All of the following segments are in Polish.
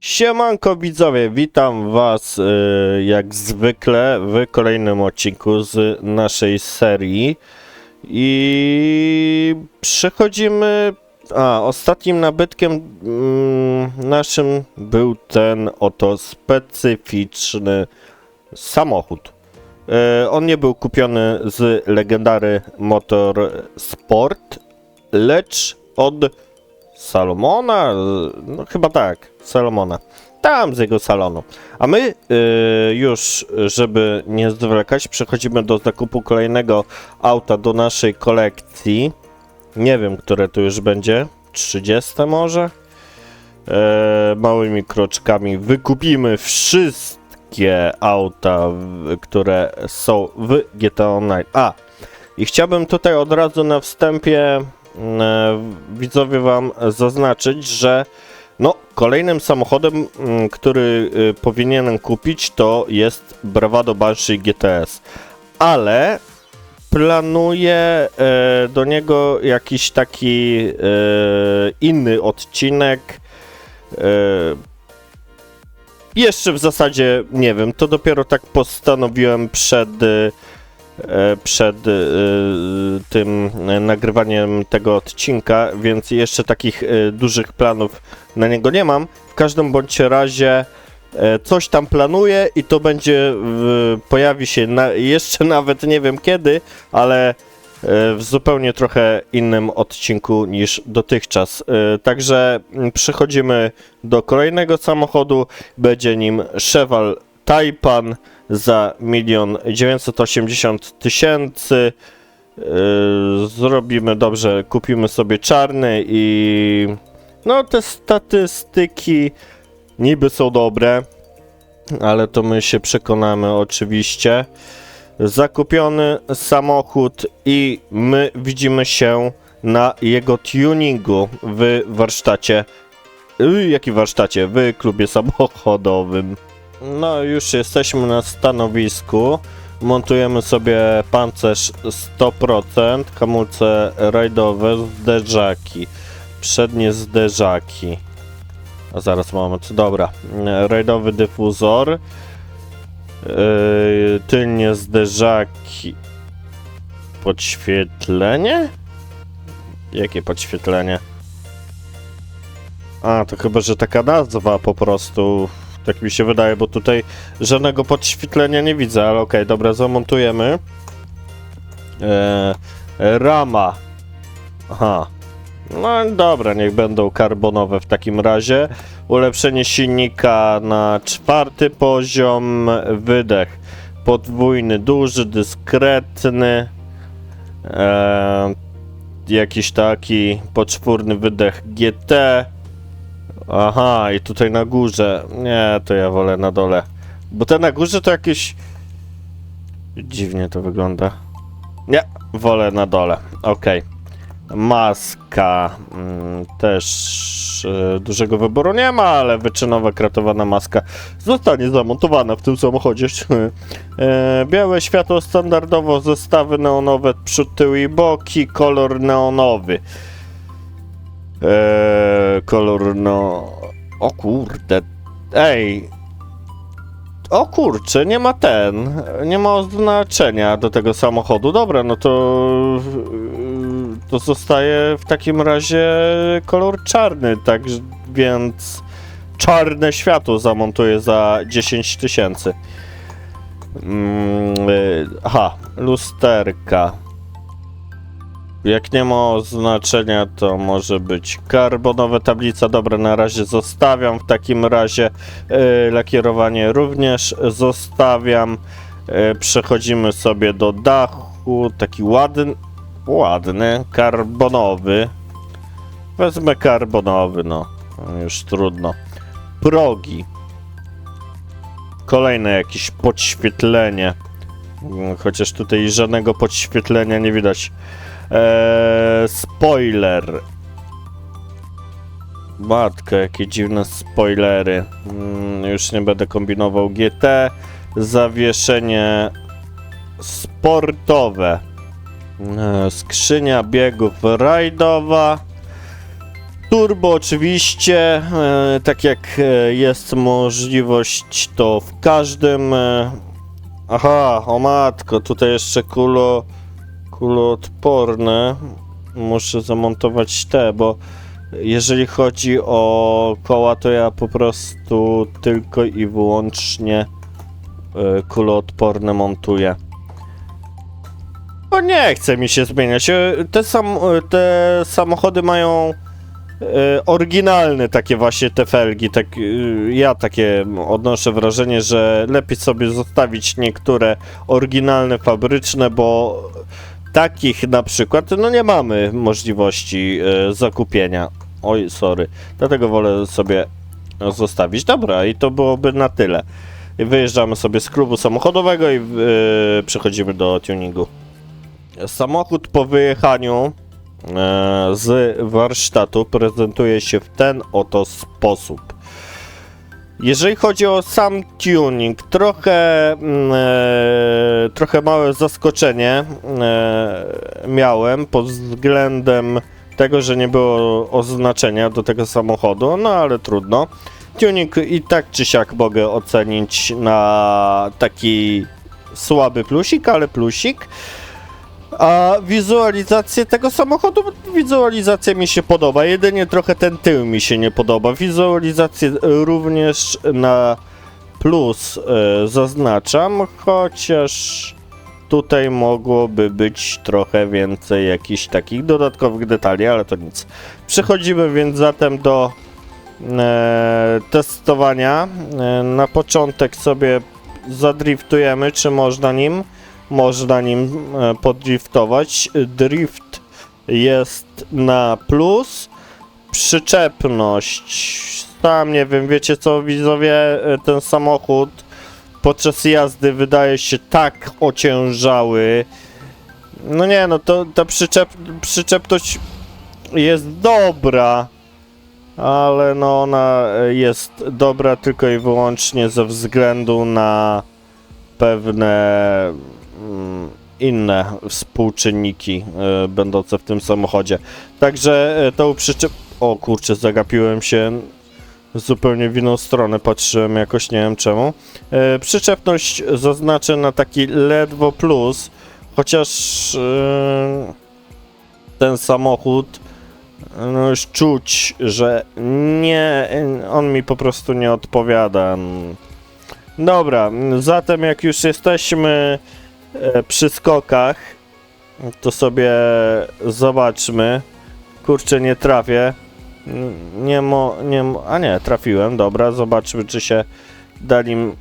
Siemanko widzowie, witam was y, jak zwykle w kolejnym odcinku z naszej serii i przechodzimy, a ostatnim nabytkiem mm, naszym był ten oto specyficzny samochód. Y, on nie był kupiony z legendary Motor Sport, lecz od Salomona? No chyba tak, Salomona. Tam z jego salonu. A my y, już, żeby nie zwlekać, przechodzimy do zakupu kolejnego auta do naszej kolekcji. Nie wiem, które to już będzie. 30 może? E, małymi kroczkami wykupimy wszystkie auta, które są w GTA Online. A, i chciałbym tutaj od razu na wstępie widzowie wam zaznaczyć, że no, kolejnym samochodem, który y, powinienem kupić, to jest Bravado Banshee GTS. Ale planuję e, do niego jakiś taki e, inny odcinek. E, jeszcze w zasadzie nie wiem, to dopiero tak postanowiłem przed, e, przed e, tym e, nagrywaniem tego odcinka, więc jeszcze takich e, dużych planów na niego nie mam. W każdym bądź razie e, coś tam planuję i to będzie, pojawi się na, jeszcze nawet nie wiem kiedy, ale e, w zupełnie trochę innym odcinku niż dotychczas. E, Także przechodzimy do kolejnego samochodu. Będzie nim Cheval Taipan za 1 980 tysięcy. Yy, Zrobimy dobrze, kupimy sobie czarny i no te statystyki niby są dobre, ale to my się przekonamy oczywiście. Zakupiony samochód i my widzimy się na jego tuningu w warsztacie. Yy, Jaki warsztacie? W klubie samochodowym. No, już jesteśmy na stanowisku. Montujemy sobie pancerz 100%, hamulce rajdowe, zderzaki. Przednie zderzaki. A zaraz co dobra. Rajdowy dyfuzor. Yy, tylnie zderzaki. Podświetlenie? Jakie podświetlenie? A, to chyba, że taka nazwa po prostu. Tak mi się wydaje, bo tutaj żadnego podświetlenia nie widzę, ale okej, dobra, zamontujemy. Eee, rama. Aha. No dobra, niech będą karbonowe w takim razie. Ulepszenie silnika na czwarty poziom. Wydech podwójny, duży, dyskretny. Eee, jakiś taki poczwórny wydech GT. Aha, i tutaj na górze. Nie, to ja wolę na dole. Bo te na górze to jakieś. Dziwnie to wygląda. Nie, wolę na dole. Okej. Maska. Mm, też e, dużego wyboru nie ma, ale wyczynowa kratowana maska zostanie zamontowana w tym samochodzie. e, białe światło standardowo, zestawy neonowe, przód, tył i boki, kolor neonowy. Eee, kolor no. O kurde. Ej. O kurczę, nie ma ten. Nie ma oznaczenia do tego samochodu. Dobra, no to. yy, To zostaje w takim razie kolor czarny, tak więc. Czarne światło zamontuję za 10 tysięcy. Mm, yy, aha, lusterka. Jak nie ma oznaczenia, to może być karbonowa tablica. Dobra, na razie zostawiam. W takim razie yy, lakierowanie również zostawiam. Yy, przechodzimy sobie do dachu. Taki ładny, ładny, karbonowy. Wezmę karbonowy, no. Już trudno. Progi. Kolejne jakieś podświetlenie. Mm, Chociaż tutaj żadnego podświetlenia nie widać. Eee, spoiler. Matka, jakie dziwne spoilery. Mm, już nie będę kombinował GT. Zawieszenie sportowe. Eee, skrzynia biegów rajdowa. Turbo oczywiście, e, tak jak e, jest możliwość, to w każdym... E, aha, o matko, tutaj jeszcze kulo, kuloodporne. Muszę zamontować te, bo jeżeli chodzi o koła, to ja po prostu tylko i wyłącznie e, kuloodporne montuję. O nie chce mi się zmieniać. E, Te, sam, e, te samochody mają oryginalne takie właśnie te felgi. Tak, ja takie odnoszę wrażenie, że lepiej sobie zostawić niektóre oryginalne fabryczne, bo takich na przykład no nie mamy możliwości e, zakupienia. Oj, sorry. Dlatego wolę sobie zostawić. Dobra, i to byłoby na tyle. Wyjeżdżamy sobie z klubu samochodowego i e, przechodzimy do tuningu. Samochód po wyjechaniu e, z warsztatu prezentuje się w ten oto sposób. Jeżeli chodzi o sam tuning, trochę, mm, e, trochę małe zaskoczenie e, miałem pod względem tego, że nie było oznaczenia do tego samochodu, no ale trudno. Tuning i tak czy siak mogę ocenić na taki słaby plusik, ale plusik. A wizualizację tego samochodu, wizualizacja mi się podoba, jedynie trochę ten tył mi się nie podoba. Wizualizację również na plus e, zaznaczam, chociaż tutaj mogłoby być trochę więcej jakichś takich dodatkowych detali, ale to nic. Przechodzimy więc zatem do e, testowania. E, na początek sobie zadriftujemy, czy można nim można nim e, podriftować. Drift jest na plus. Przyczepność. Tam nie wiem, wiecie co, widzowie, e, ten samochód podczas jazdy wydaje się tak ociężały. No nie, no to ta przyczep, przyczepność jest dobra, ale no ona jest dobra tylko i wyłącznie ze względu na pewne inne współczynniki e, będące w tym samochodzie. Także e, tą przyczep... O kurczę, zagapiłem się zupełnie w inną stronę, patrzyłem jakoś, nie wiem czemu. E, przyczepność zaznaczę na taki ledwo plus, chociaż ten samochód no już czuć, że nie, on mi po prostu nie odpowiada. Dobra, zatem jak już jesteśmy przy skokach, to sobie zobaczmy. Kurczę, nie trafię. Nie mo, nie mo, a nie, trafiłem, dobra, zobaczmy czy się da nim,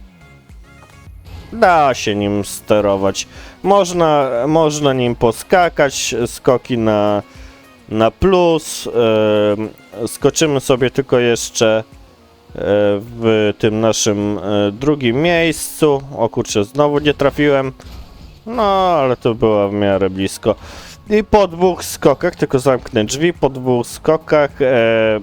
da się nim sterować. Można, można nim poskakać, skoki na, na plus, em, skoczymy sobie tylko jeszcze e, w tym naszym e, drugim miejscu. O kurczę, znowu nie trafiłem. No, ale to było w miarę blisko. I po dwóch skokach, tylko zamknę drzwi, po dwóch skokach e,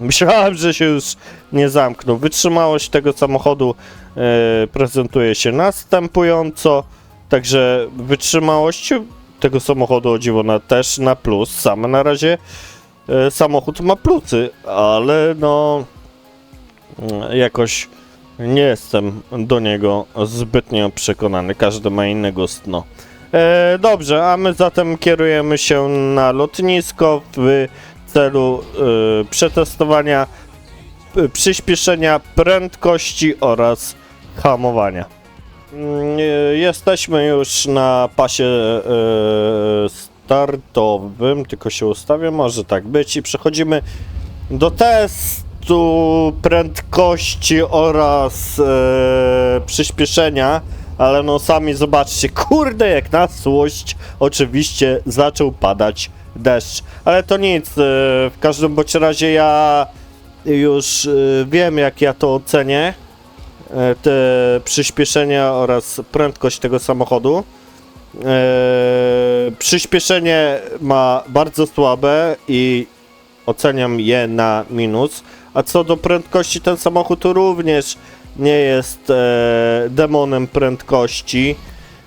myślałem, że się już nie zamknął. Wytrzymałość tego samochodu e, prezentuje się następująco, także wytrzymałość tego samochodu o dziwo na, też na plus. Sam na razie e, samochód ma plusy, ale no mm, jakoś nie jestem do niego zbytnio przekonany. Każdy ma inny gust, no. E, dobrze, a my zatem kierujemy się na lotnisko w celu e, przetestowania e, przyspieszenia prędkości oraz hamowania. Mm, e, Jesteśmy już na pasie e, startowym, tylko się ustawię, może tak być i przechodzimy do testu prędkości oraz e, przyspieszenia, ale no sami zobaczcie, kurde jak na złość oczywiście zaczął padać deszcz, ale to nic, e, w każdym bądź razie ja już e, wiem jak ja to ocenię, e, te przyspieszenia oraz prędkość tego samochodu. E, przyspieszenie ma bardzo słabe i oceniam je na minus. A co do prędkości, ten samochód również nie jest e, demonem prędkości.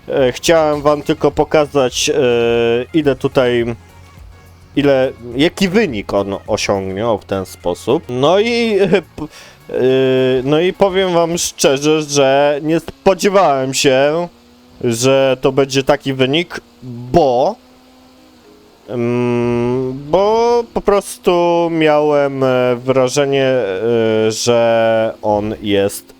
E, chciałem wam tylko pokazać, e, ile tutaj ile, jaki wynik on osiągnie w ten sposób. No i yy, no i powiem wam szczerze, że nie spodziewałem się, że to będzie taki wynik, bo bo po prostu miałem e, wrażenie, e, że on jest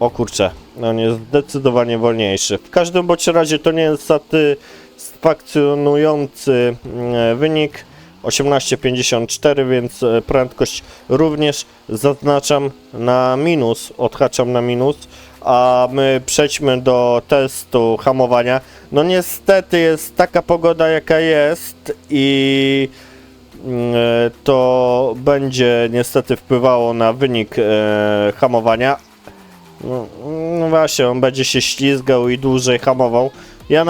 o kurczę, on jest zdecydowanie wolniejszy. W każdym bądź razie to nie jest satysfakcjonujący mm, wynik. 18,54, więc e, prędkość również zaznaczam na minus, odhaczam na minus. A my przejdźmy do testu hamowania. No niestety jest taka pogoda jaka jest i mm, to będzie niestety wpływało na wynik e, hamowania. No, no właśnie, on będzie się ślizgał i dłużej hamował. Ja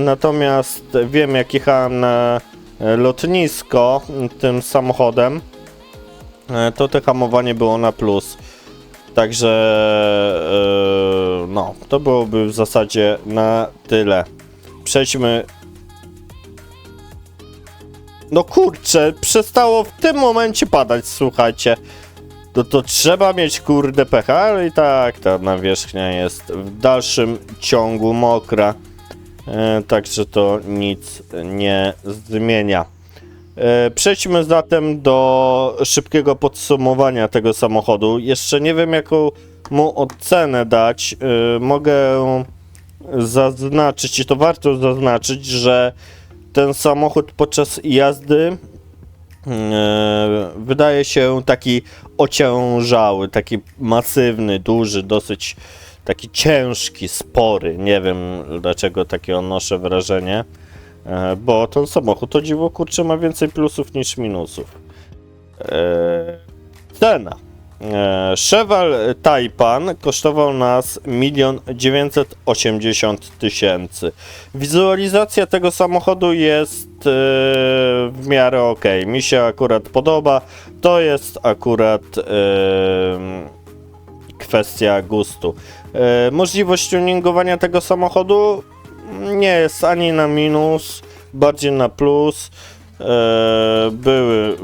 natomiast wiem, jak jechałem na e, lotnisko tym samochodem, e, to to hamowanie było na plus. Także e, no, to byłoby w zasadzie na tyle. Przejdźmy. No kurczę, przestało w tym momencie padać, słuchajcie. To, to trzeba mieć kurde pecha, ale i tak ta nawierzchnia jest w dalszym ciągu mokra. E, także to nic nie zmienia. E, przejdźmy zatem do szybkiego podsumowania tego samochodu. Jeszcze nie wiem, jaką mu ocenę dać. E, mogę zaznaczyć, i to warto zaznaczyć, że ten samochód podczas jazdy e, wydaje się taki ociężały, taki masywny, duży, dosyć taki ciężki, spory. Nie wiem dlaczego takie odnoszę wrażenie, bo ten samochód o dziwo kurczę ma więcej plusów niż minusów. E, Cena. E, Cheval Taipan kosztował nas 1 980 tysięcy. Wizualizacja tego samochodu jest e, w miarę ok. Mi się akurat podoba. To jest akurat e, kwestia gustu. E, możliwość tuningowania tego samochodu nie jest ani na minus, bardziej na plus. E, były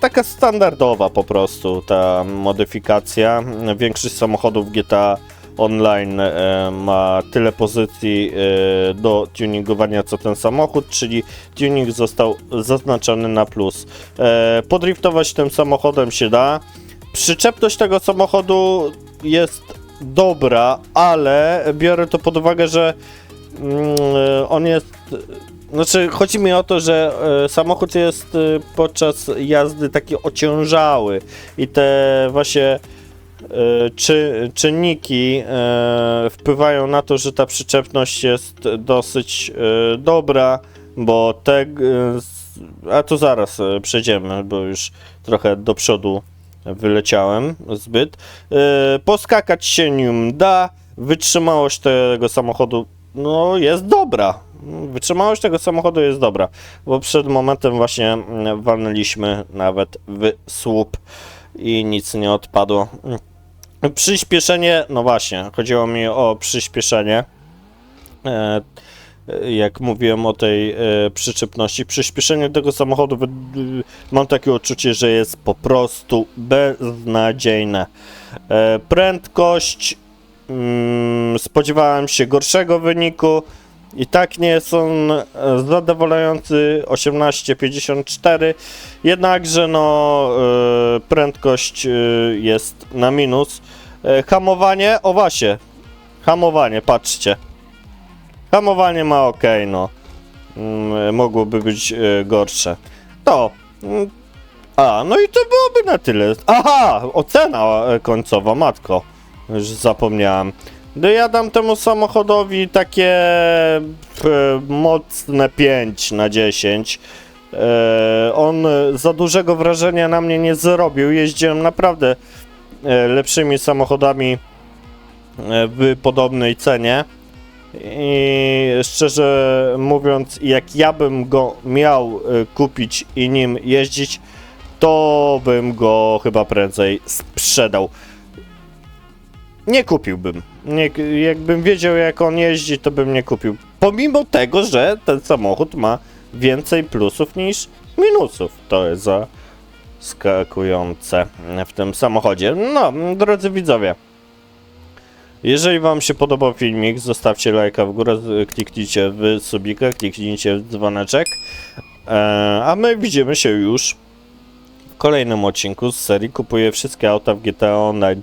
taka standardowa po prostu ta modyfikacja. Większość samochodów GTA Online e, ma tyle pozycji e, do tuningowania co ten samochód, czyli tuning został zaznaczony na plus. E, podriftować tym samochodem się da. Przyczepność tego samochodu jest dobra, ale biorę to pod uwagę, że on jest. Znaczy, chodzi mi o to, że e, samochód jest e, podczas jazdy taki ociężały i te właśnie e, czy, czynniki e, wpływają na to, że ta przyczepność jest dosyć e, dobra, bo te. e, A to zaraz e, przejdziemy, bo już trochę do przodu wyleciałem zbyt. E, poskakać się nim da. Wytrzymałość tego samochodu no, jest dobra. Wytrzymałość tego samochodu jest dobra, bo przed momentem właśnie mm, walnęliśmy nawet w słup i nic nie odpadło. Przyspieszenie, no właśnie, chodziło mi o przyspieszenie. E, jak mówiłem o tej e, przyczepności, przyspieszenie tego samochodu y, mam takie odczucie, że jest po prostu beznadziejne. E, prędkość mm, spodziewałem się gorszego wyniku. I tak nie jest on e, zadowalający 18,54. Jednakże no e, prędkość e, jest na minus. Hamowanie, o właśnie. Hamowanie, patrzcie. Hamowanie ma ok, no. Mm, mogłoby być gorsze. To. mm, A, no i to byłoby na tyle. Aha, ocena końcowa, matko. Już zapomniałem. No ja dam temu samochodowi takie e, mocne 5 na 10. E, on za dużego wrażenia na mnie nie zrobił. Jeździłem naprawdę e, lepszymi samochodami e, w podobnej cenie. I szczerze mówiąc, jak ja bym go miał e, kupić i nim jeździć, to bym go chyba prędzej sprzedał. Nie kupiłbym. Nie, jakbym wiedział, jak on jeździ, to bym nie kupił. Pomimo tego, że ten samochód ma więcej plusów niż minusów. To jest zaskakujące w tym samochodzie. No, drodzy widzowie. Jeżeli Wam się podobał filmik, zostawcie lajka w górę, kliknijcie w subika, kliknijcie w dzwoneczek. E, a my widzimy się już w kolejnym odcinku z serii Kupuję wszystkie auta w GTA Online.